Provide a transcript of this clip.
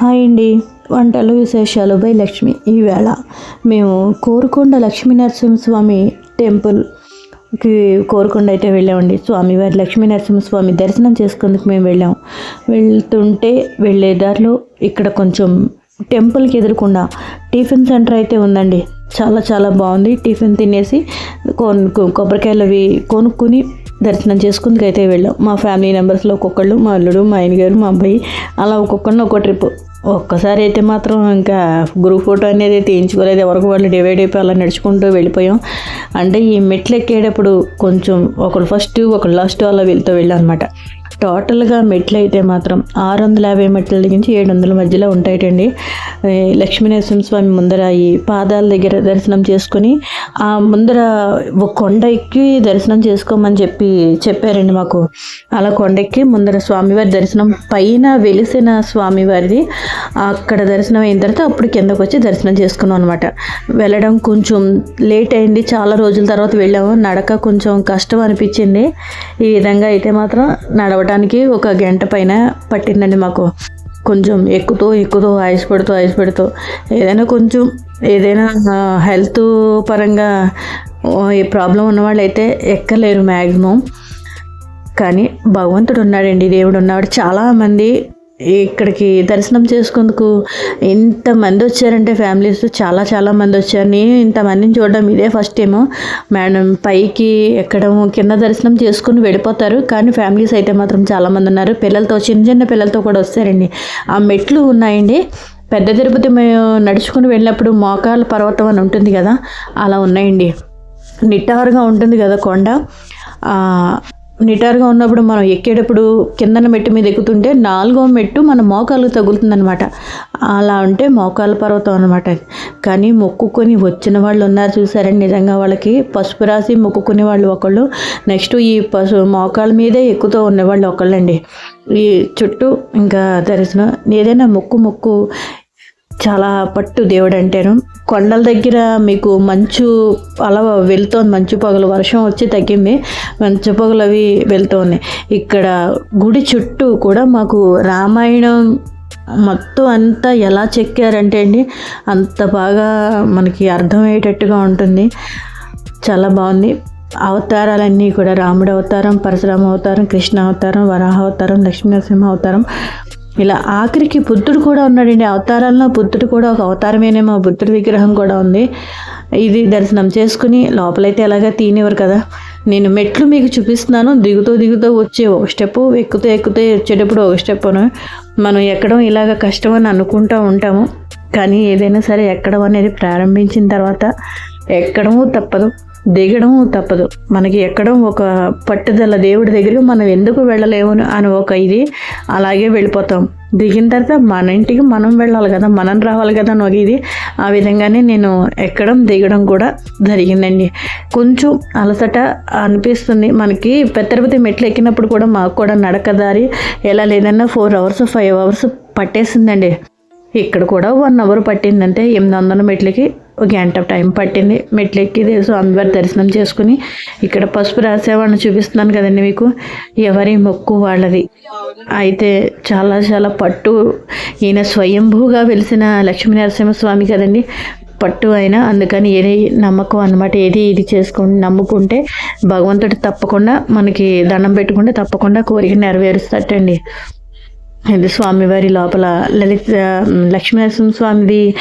Hi అండి. వంటలు విశేషాలు బై లక్ష్మి. ఈవేళ మేము కోరుకొండ లక్ష్మీ నరసింహస్వామి టెంపుల్కి కోరుకొండ అయితే వెళ్ళామండి. స్వామివారి లక్ష్మీ నరసింహస్వామి దర్శనం చేసుకుందుకు మేము వెళ్ళాం. వెళ్తుంటే వెళ్ళే దారిలో ఇక్కడ కొంచెం టెంపుల్కి ఎదురకుండా టిఫిన్ సెంటర్ అయితే ఉందండి. చాలా చాలా బాగుంది. టిఫిన్ తినేసి కొను కొబ్బరికాయలు అవి కొనుక్కుని దర్శనం చేసుకుందుకు అయితే వెళ్ళాం. మా ఫ్యామిలీ మెంబర్స్లో ఒక్కొక్కళ్ళు మా అల్లుడు మా ఆయనగారు మా అబ్బాయి అలా ఒక్కొక్కరిని ఒక్కో ట్రిప్. ఒక్కసారి అయితే మాత్రం ఇంకా గ్రూప్ ఫోటో అనేది తీయించుకోలేదు. ఎవరికి వాళ్ళు డివైడ్ అయిపోయి అలా నడుచుకుంటూ వెళ్ళిపోయాం. అంటే ఈ మెట్లు ఎక్కేటప్పుడు కొంచెం ఒకళ్ళు ఫస్ట్ ఒకళ్ళు లాస్ట్ అలా వెళ్తూ వెళ్ళాం అనమాట టోటల్గా మెట్లు అయితే మాత్రం ఆరు వందల యాభై మెట్ల నుంచి ఏడు వందల మధ్యలో ఉంటాయటండి. లక్ష్మీనరసింహ స్వామి ముందర ఈ పాదాల దగ్గర దర్శనం చేసుకొని ఆ ముందర ఒక కొండ ఎక్కి దర్శనం చేసుకోమని చెప్పి చెప్పారండి మాకు. అలా కొండ ఎక్కి ముందర స్వామివారి దర్శనం పైన వెలిసిన స్వామివారిది అక్కడ దర్శనం అయిన తర్వాత అప్పుడు కిందకు వచ్చి దర్శనం చేసుకున్నాం అనమాట వెళ్ళడం కొంచెం లేట్ అయింది చాలా రోజుల తర్వాత వెళ్ళాము. నడక కొంచెం కష్టం అనిపించింది. ఈ విధంగా అయితే మాత్రం నడవడం రావడానికి ఒక గంట పైన పట్టిందండి మాకు. కొంచెం ఎక్కుతూ ఎక్కుతూ ఐస్ పెడుతూ ఐస్ పెడుతూ. ఏదైనా కొంచెం ఏదైనా హెల్త్ పరంగా ఏ ప్రాబ్లం ఉన్నవాళ్ళు అయితే ఎక్కలేరు మ్యాక్సిమం కానీ భగవంతుడు ఉన్నాడండి దేవుడు ఉన్నాడు. చాలామంది ఇక్కడికి దర్శనం చేసుకుందుకు ఇంతమంది వచ్చారంటే ఫ్యామిలీస్ చాలా చాలా మంది వచ్చారు. నేను ఇంతమందిని చూడడం ఇదే ఫస్ట్ టైము మేడం పైకి ఎక్కడం కింద దర్శనం చేసుకుని వెళ్ళిపోతారు. కానీ ఫ్యామిలీస్ అయితే మాత్రం చాలామంది ఉన్నారు. పిల్లలతో చిన్న చిన్న పిల్లలతో కూడా వస్తారండి. ఆ మెట్లు ఉన్నాయండి. పెద్ద తిరుపతి మేము నడుచుకుని వెళ్ళినప్పుడు మోకాల పర్వతం అని ఉంటుంది కదా అలా ఉన్నాయండి. నిట్టారుగా ఉంటుంది కదా కొండ. నిటారుగా ఉన్నప్పుడు మనం ఎక్కేటప్పుడు కిందన మెట్టు మీద ఎక్కుతుంటే నాలుగో మెట్టు మన మోకాలు తగులుతుందనమాట అలా ఉంటే మోకాల పర్వతం అనమాట కానీ మొక్కుకొని వచ్చిన వాళ్ళు ఉన్నారు చూసారండి నిజంగా వాళ్ళకి. పసుపు రాసి మొక్కుకునే వాళ్ళు ఒకళ్ళు. నెక్స్ట్ ఈ పసు మోకాల మీదే ఎక్కుతూ ఉన్నవాళ్ళు ఒకళ్ళండి. ఈ చుట్టూ ఇంకా దర్శనం ఏదైనా మొక్కు మొక్కు చాలా పట్టు దేవుడు అంటాను కొండల దగ్గర మీకు మంచు అలా వెళ్తోంది మంచు పొగలు. వర్షం వచ్చి తగ్గింది మంచు పొగలు అవి వెళ్తున్నాయి ఇక్కడ గుడి చుట్టూ కూడా మాకు రామాయణం మొత్తం అంతా ఎలా చెక్కారంటే అండి అంత బాగా మనకి అర్థమయ్యేటట్టుగా ఉంటుంది. చాలా బాగుంది. అవతారాలన్నీ కూడా రాముడు అవతారం పరశురామ అవతారం కృష్ణ అవతారం వరాహ అవతారం లక్ష్మీనరసింహ అవతారం ఇలా ఆఖరికి బుద్ధుడు కూడా ఉన్నాడండి. అవతారాల్లో బుద్ధుడు కూడా ఒక అవతారమేనేమో బుద్ధుడి విగ్రహం కూడా ఉంది. ఇది దర్శనం చేసుకుని లోపలైతే ఎలాగా తీనివ్వరు కదా. నేను మెట్లు మీకు చూపిస్తున్నాను. దిగుతూ దిగుతూ వచ్చే ఒక స్టెప్ ఎక్కుతూ ఎక్కుతూ వచ్చేటప్పుడు ఒక స్టెప్ మనం ఎక్కడం ఇలాగ కష్టం అని అనుకుంటూ ఉంటాము. కానీ ఏదైనా సరే ఎక్కడం అనేది ప్రారంభించిన తర్వాత ఎక్కడము తప్పదు. దిగడం తప్పదు. మనకి ఎక్కడం ఒక పట్టుదల దేవుడి దగ్గర మనం ఎందుకు వెళ్ళలేము అని ఒక ఇది అలాగే వెళ్ళిపోతాం. దిగిన తర్వాత మన ఇంటికి మనం వెళ్ళాలి కదా మనం రావాలి కదా అని ఒక ఇది ఆ విధంగానే నేను ఎక్కడం దిగడం కూడా జరిగిందండి. కొంచెం అలసట అనిపిస్తుంది. మనకి పెద్దరపతి మెట్లు ఎక్కినప్పుడు కూడా మాకు కూడా నడకదారి ఎలా లేదన్నా ఫోర్ అవర్స్ ఫైవ్ అవర్స్ పట్టేసిందండి. ఇక్కడ కూడా వన్ అవర్ పట్టిందంటే ఎనిమిది వందల మెట్లకి ఒక గంట టైం పట్టింది. మెట్లెక్కి స్వామివారి దర్శనం చేసుకుని ఇక్కడ పసుపు రాసేవాడిని చూపిస్తున్నాను కదండి మీకు. ఎవరి మొక్కు వాళ్ళది. అయితే చాలా చాలా పట్టు. ఈయన స్వయంభూగా వెలిసిన స్వామి కదండి. పట్టు అయినా అందుకని ఏది నమ్మకం అనమాట ఏది ఇది చేసుకుని నమ్ముకుంటే భగవంతుడు తప్పకుండా మనకి దండం పెట్టుకుంటే తప్పకుండా కోరిక నెరవేరుస్తాటండి స్వామివారి లోపల లలిత లక్ష్మీనరసింహ స్వామిది